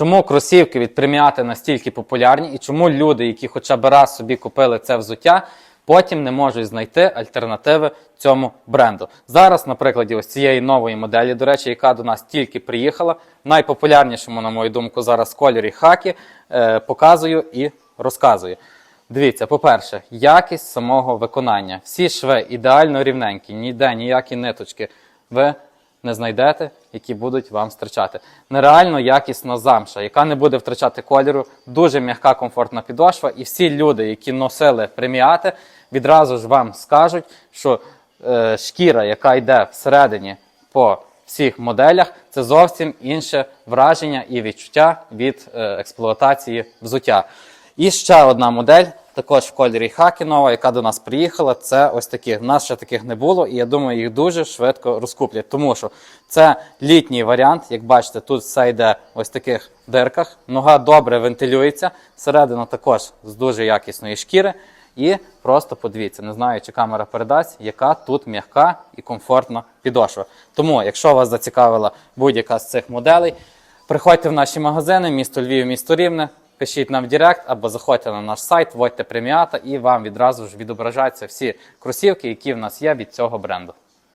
Чому кросівки від преміати настільки популярні, і чому люди, які хоча б раз собі купили це взуття, потім не можуть знайти альтернативи цьому бренду. Зараз, на прикладі ось цієї нової моделі, до речі, яка до нас тільки приїхала, найпопулярнішому, на мою думку, зараз кольорі хакі, е, показую і розказую. Дивіться, по-перше, якість самого виконання. Всі шви ідеально рівненькі, ніде ніякі ниточки. Ви не знайдете, які будуть вам стирчати. Нереально якісна замша, яка не буде втрачати кольору, дуже м'яка, комфортна підошва. І всі люди, які носили преміати, відразу ж вам скажуть, що е, шкіра, яка йде всередині по всіх моделях, це зовсім інше враження і відчуття від е, експлуатації взуття. І ще одна модель, також в кольорі хакі нова, яка до нас приїхала. Це ось такі. У нас ще таких не було, і я думаю, їх дуже швидко розкуплять. Тому що це літній варіант. Як бачите, тут все йде ось в таких дирках. Нога добре вентилюється. Середина також з дуже якісної шкіри. І просто подивіться, не знаю, чи камера передасть, яка тут м'яка і комфортна підошва. Тому, якщо вас зацікавила будь-яка з цих моделей, приходьте в наші магазини, місто Львів, місто Рівне, пишіть нам в Директ або заходьте на наш сайт, вводьте преміата, і вам відразу ж відображаються всі кросівки, які в нас є від цього бренду.